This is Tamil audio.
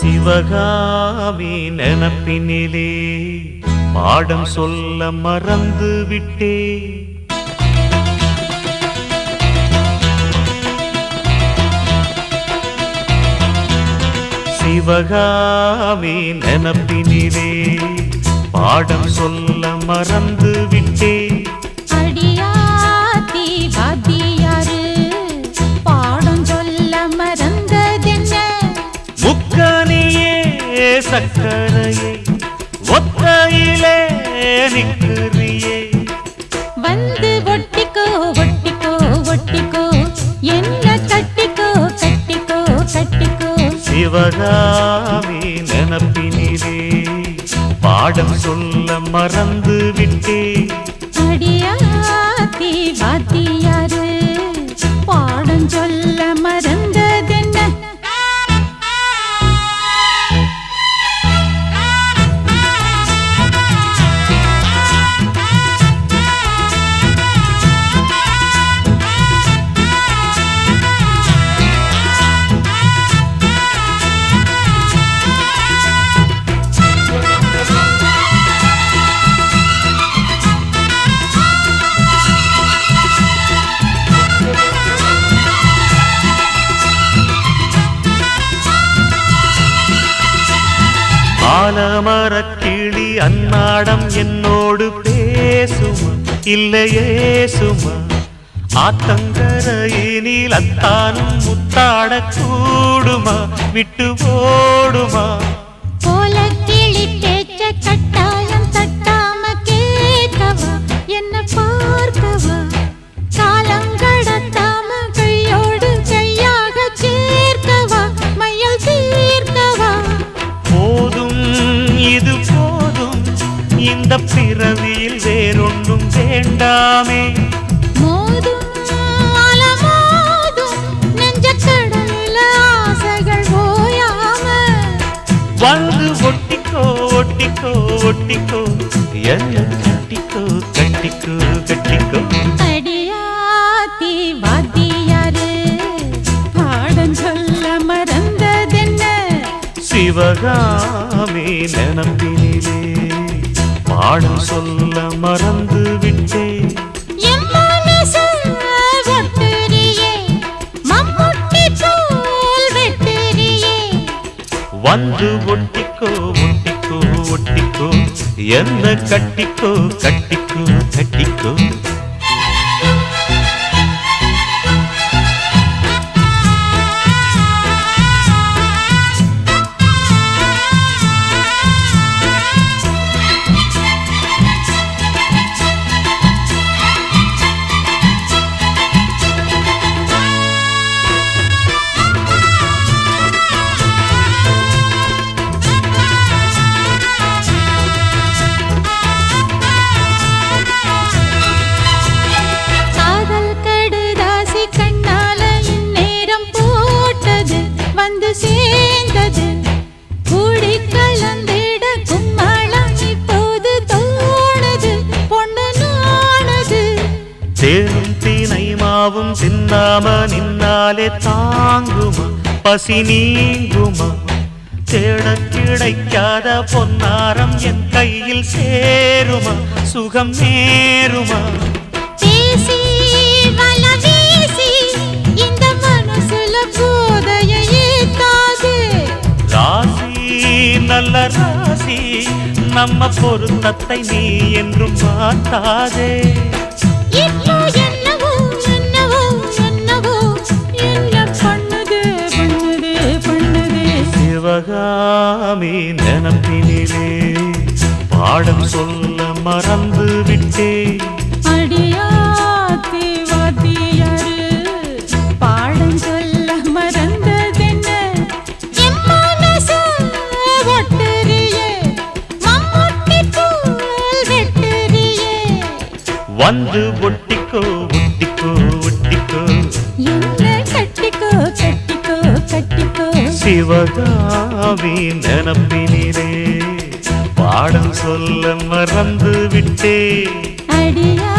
சிவகாமி நினப்பினிலே பாடம் சொல்ல மறந்து விட்டே. சிவகாமி நினப்பினிலே பாடம் சொல்ல மறந்து விட்டே. சக்கரையே ஒத்தையிலே நிற்கிறியே. வந்து ஒட்டிக்கோ ஒட்டிக்கோ ஒட்டிக்கோ. என்ன கட்டிக்கோ கட்டிக்கோ கட்டிக்கோ. சிவகாமி நினப்பினிலே பாடம் சொல்ல மறந்து விட்டே அடியாத்தி ஆலமரக் கிளி அன்னாடம் என்னோடு பேசுமா? இல்லையே சுமா ஆத்தங்கரையினில் அத்தானும் முத்தாட கூடுமா? விட்டு போ இந்த பிறவியில் வேறொன்றும் வேண்டாமே. வந்து ஒட்டிக்கோ ஒட்டிக்கோ ஒட்டிக்கோ என்ன கட்டிக்கோ கட்டிக்கோ கட்டிக்கோ. அடியாத்தி வாத்தியாரு பாடம் சொல்ல மறந்ததென்ன? சிவகாமி நினப்பினிலே பாடம் சொல்ல மறந்து விட்டே என் மனசு ஒட்டுறியே, மம்முட்டி போல் வெட்டுறியே. வந்து ஒட்டிக்கோ ஒட்டிக்கோ ஒட்டிக்கோ. என்ன கட்டிக்கோ கட்டிக்கோ கட்டிக்கோ. வந்து சேர்ந்தது. கூடி கலந்திட கும்மாளம் இப்போது தோணுது. நாணுது. தேனும் தீனை மாவும் தின்னாம நின்னாலே தாங்குமா? பசி நீங்குமா? தேட கிடைக்காத பொன்னாரம் என் கையில் சேருமா? சுகம் நேருமா? பேசி நம்ம பொருத்தத்தை நீ என்றும் மாட்டாதே சிவகாமி நினப்பினிலே பாடம் சொல்ல மறந்து விட்டே வந்து ஒட்டிக்கோ ஒட்டிக்கோ ஒட்டிக்கோ. கட்டிக்கோ கட்டிக்கோ கட்டிக்கோ. சிவகாமி நினப்பினிலே பாடம் சொல்ல மறந்து விட்டே அடியா